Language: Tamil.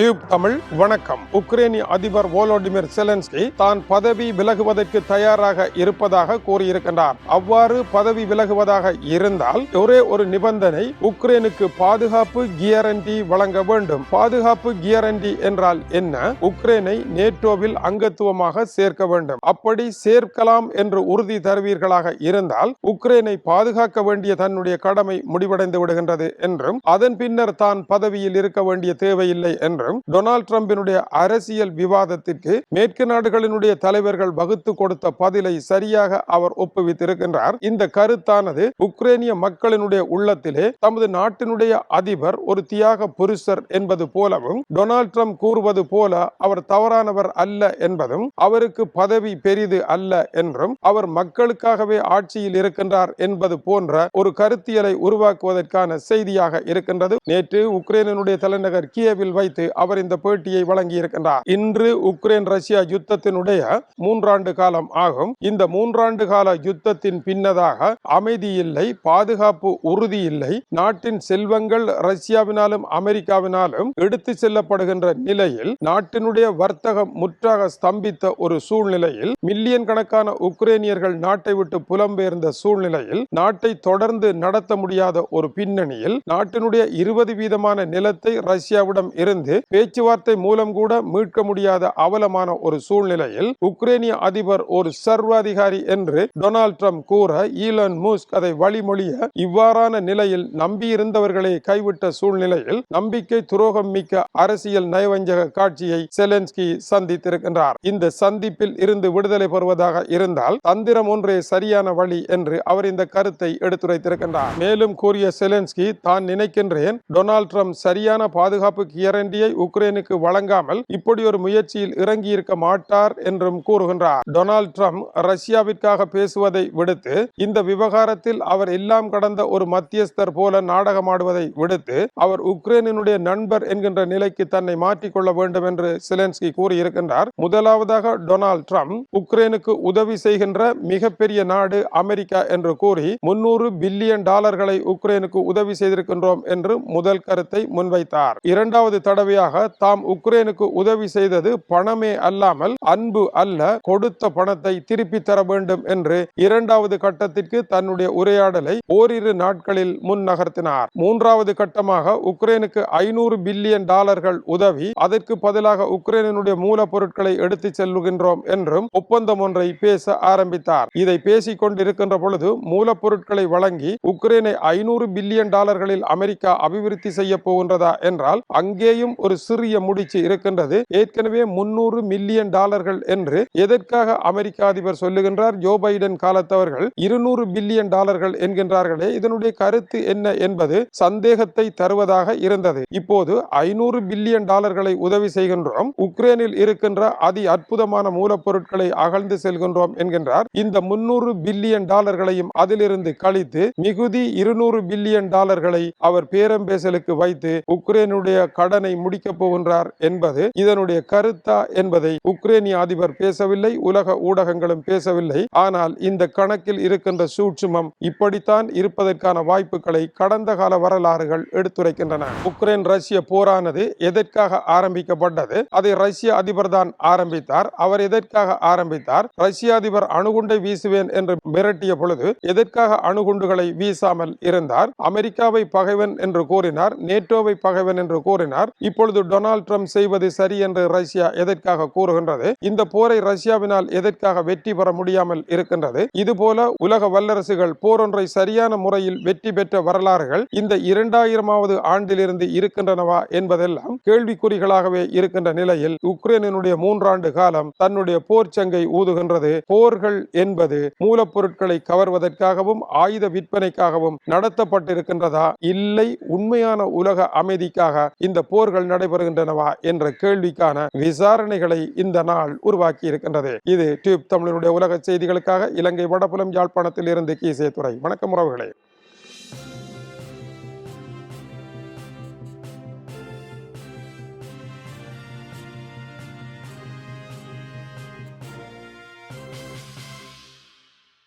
டியூப் தமிழ் வணக்கம். உக்ரைனிய அதிபர் ஓலோடிமிர் செலன்ஸ்கி தான் பதவி விலகுவதற்கு தயாராக இருப்பதாக கூறியிருக்கின்றார். அவ்வாறு பதவி விலகுவதாக இருந்தால் ஒரே ஒரு நிபந்தனை உக்ரைனுக்கு பாதுகாப்பு கியரண்டி வழங்க வேண்டும். பாதுகாப்பு கியரண்டி என்றால் என்ன? உக்ரைனை நேட்டோவில் அங்கத்துவமாக சேர்க்க வேண்டும். அப்படி சேர்க்கலாம் என்று உறுதி தருவீர்களாக இருந்தால் உக்ரைனை பாதுகாக்க வேண்டிய தன்னுடைய கடமை முடிவடைந்து விடுகின்றது என்றும் அதன் பின்னர் தான் பதவியில் இருக்க வேண்டிய தேவையில்லை என்றும் என்றும் டொனால்டு டிரம்பினுடைய அரசியல் விவாதத்திற்கு மேற்கு நாடுகளினுடைய தலைவர்கள் வகுத்து கொடுத்த பதிலை சரியாக அவர் ஒப்புவித்திருக்கின்றார். இந்த கருத்தானது உக்ரைனிய மக்களினுடைய உள்ளத்திலே தமது நாட்டினுடைய அதிபர் ஒரு தியாக புருஷர் என்பது போலவும் டொனால்டு ட்ரம்ப் கூறுவது போல அவர் தவறானவர் அல்ல என்பதும் அவருக்கு பதவி பெரிது அல்ல என்றும் அவர் மக்களுக்காகவே ஆட்சியில் இருக்கின்றார் என்பது போன்ற ஒரு கருத்தியலை உருவாக்குவதற்கான செய்தியாக இருக்கின்றது. நேற்று உக்ரைனுடைய தலைநகர் கியவில் வைத்து அவர் இந்த பேட்டியை வழங்கி இருக்கின்றார் இன்று உக்ரைன் ரஷ்யா யுத்தத்தினுடைய மூன்றாண்டு காலம் ஆகும். இந்த மூன்றாண்டு கால யுத்தத்தின் பின்னதாக அமைதி இல்லை பாதுகாப்பு உறுதி இல்லை நாட்டின் செல்வங்கள் ரஷ்யாவினாலும் அமெரிக்காவினாலும் எடுத்து செல்லப்படுகின்ற நிலையில் நாட்டினுடைய வர்த்தகம் முற்றாக ஸ்தம்பித்த ஒரு சூழ்நிலையில் மில்லியன் கணக்கான உக்ரைனியர்கள் நாட்டை விட்டு புலம்பெயர்ந்த சூழ்நிலையில் நாட்டை தொடர்ந்து நடத்த முடியாத ஒரு பின்னணியில் நாட்டினுடைய இருபது வீதமான நிலத்தை ரஷ்யாவிடம் இருந்து பேச்சுவார்த்தை மூலம் கூட மீட்க முடியாத அவலமான ஒரு சூழ்நிலையில் உக்ரைனிய அதிபர் ஒரு சர்வாதிகாரி என்று டொனால்ட் ட்ரம்ப் கூற ஈலன் மூஸ்க் அதை வழிமொழிய இவ்வாறான நிலையில் நம்பியிருந்தவர்களை கைவிட்ட சூழ்நிலையில் நம்பிக்கை துரோகம் மிக்க அரசியல் நயவஞ்சக காட்சியை செலன்ஸ்கி சந்தித்திருக்கின்றார். இந்த சந்திப்பில் இருந்து விடுதலை பெறுவதாக இருந்தால் தந்திரம் ஒன்றே சரியான வழி என்று அவர் இந்த கருத்தை எடுத்துரைத்திருக்கின்றார். மேலும் கூறிய செலன்ஸ்கி தான் நினைக்கின்றேன் டொனால்ட் ட்ரம்ப் சரியான பாதுகாப்பு கியரண்டியை உக்ரைனுக்கு வழங்காமல் இப்படி ஒரு முயற்சியில் இறங்கி இருக்க மாட்டார் என்றும் கூறுகின்றார். டொனால்ட் ட்ரம்ப் ரஷ்யாவிற்காக பேசுவதை விடுத்து இந்த விவகாரத்தில் அவர் எல்லாம் கடந்த ஒரு மத்தியஸ்தர் போல நாடகமாடுவதை விடுத்து அவர் உக்ரைனினுடைய நண்பர் என்கின்ற நிலைக்கு தன்னை மாற்றிக்கொள்ள வேண்டும் என்று சிலென்ஸ்கி கூறியிருக்கின்றார். முதலாவதாக டொனால்ட் ட்ரம்ப் உக்ரைனுக்கு உதவி செய்கின்ற மிகப்பெரிய நாடு அமெரிக்கா என்று கூறி முன்னூறு பில்லியன் டாலர்களை உக்ரைனுக்கு உதவி செய்திருக்கின்றோம் என்று முதல் கருத்தை முன்வைத்தார். இரண்டாவது தடவையாக முறையாக தாம் உக்ரைனுக்கு உதவி செய்தது பணமே அல்லாமல் அன்பு அல்ல கொடுத்த பணத்தை திருப்பி தர வேண்டும் என்று இரண்டாவது கட்டத்திற்கு தன்னுடைய உரையாடலை ஓரிரு நாட்களில் முன் நகர்த்தினார் மூன்றாவது கட்டமாக உக்ரைனுக்கு ஐநூறு பில்லியன் டாலர்கள் உதவி அதற்கு பதிலாக உக்ரைனுடைய மூலப்பொருட்களை எடுத்துச் செல்லுகின்றோம் என்றும் ஒப்பந்தம் ஒன்றை பேச ஆரம்பித்தார். இதை பேசிக் கொண்டிருக்கின்ற பொழுது மூலப்பொருட்களை வழங்கி உக்ரைனை ஐநூறு பில்லியன் டாலர்களில் அமெரிக்கா அபிவிருத்தி செய்ய போகின்றதா என்றால் அங்கேயும் ஒரு ஒரு சிறிய முடிச்சு இருக்கின்றது. ஏற்கனவே முன்னூறு மில்லியன் டாலர்கள் என்று எதற்காக அமெரிக்க அதிபர் சொல்லுகின்றார்? ஜோ பைடன் காலத்தவர்கள் இருநூறு பில்லியன் டாலர்கள் என்கின்றார்களே இதனுடைய கருத்து என்ன என்பது சந்தேகத்தை தருவதாக இருந்தது. இப்போது ஐநூறு பில்லியன் டாலர்களை உதவி செய்கின்றோம். உக்ரைனில் இருக்கின்ற அதி அற்புதமான மூலப்பொருட்களை அகழ்ந்து செல்கின்றோம் என்கின்றார். இந்த முன்னூறு பில்லியன் டாலர்களையும் அதிலிருந்து கழித்து மிகுதி இருநூறு பில்லியன் டாலர்களை அவர் பேரம்பேசலுக்கு வைத்து உக்ரைனுடைய கடனை முடிக்கப் போகின்றார் என்பது இதனுடைய கருத்தா என்பதை உக்ரைனிய அதிபர் பேசவில்லை உலக ஊடகங்களும் பேசவில்லை. ஆனால் இந்த கணக்கில் இருக்கின்ற சூட்சுமம் இப்படித்தான் இருப்பதற்கான வாய்ப்புகளை கடந்த கால வரலாறுகள் எடுத்துரைக்கின்றன. உக்ரைன் ரஷ்ய போரானது எதற்காக ஆரம்பிக்கப்பட்டது? அதை ரஷ்ய அதிபர் தான் ஆரம்பித்தார். அவர் எதற்காக ஆரம்பித்தார்? ரஷ்ய அதிபர் அணுகுண்டை வீசுவேன் என்று மிரட்டிய பொழுது எதற்காக அணுகுண்டுகளை வீசாமல் இருந்தார்? அமெரிக்காவை பகைவன் என்று கூறினார் நேட்டோவை பகைவன் என்று கூறினார். இப்பொழுது டொனால்ட் ட்ரம்ப் செய்வது சரி என்று ரஷ்யா எதற்காக கூறுகின்றது? இந்த போரை ரஷ்யாவினால் எதற்காக வெற்றி பெற முடியாமல் இருக்கின்றது? இதுபோல உலக வல்லரசுகள் போரொன்றை சரியான முறையில் வெற்றி பெற்ற வரலாறுகள் இந்த இரண்டாயிரமாவது ஆண்டிலிருந்து இருக்கின்றனவா என்பதெல்லாம் கேள்விக்குறிகளாகவே இருக்கின்ற நிலையில் உக்ரைனினுடைய மூன்றாண்டு காலம் தன்னுடைய போர் சங்கை ஊதுகின்றது. போர்கள் என்பது மூலப்பொருட்களை கவர்வதற்காகவும் ஆயுத விற்பனைக்காகவும் நடத்தப்பட்டிருக்கின்றதா? இல்லை உண்மையான உலக அமைதிக்காக இந்த போர்கள் நடைபெறுகின்றனவா என்ற கேள்விக்கான விசாரணைகளை இந்த நாள் உருவாக்கி இருக்கின்றது. இது டியூப் தமிழனுடைய உலக செய்திகளுக்காக இலங்கை வடபுலம் யாழ்ப்பாணத்தில் இருந்து கீசே துறை வணக்கம் உறவுகளே.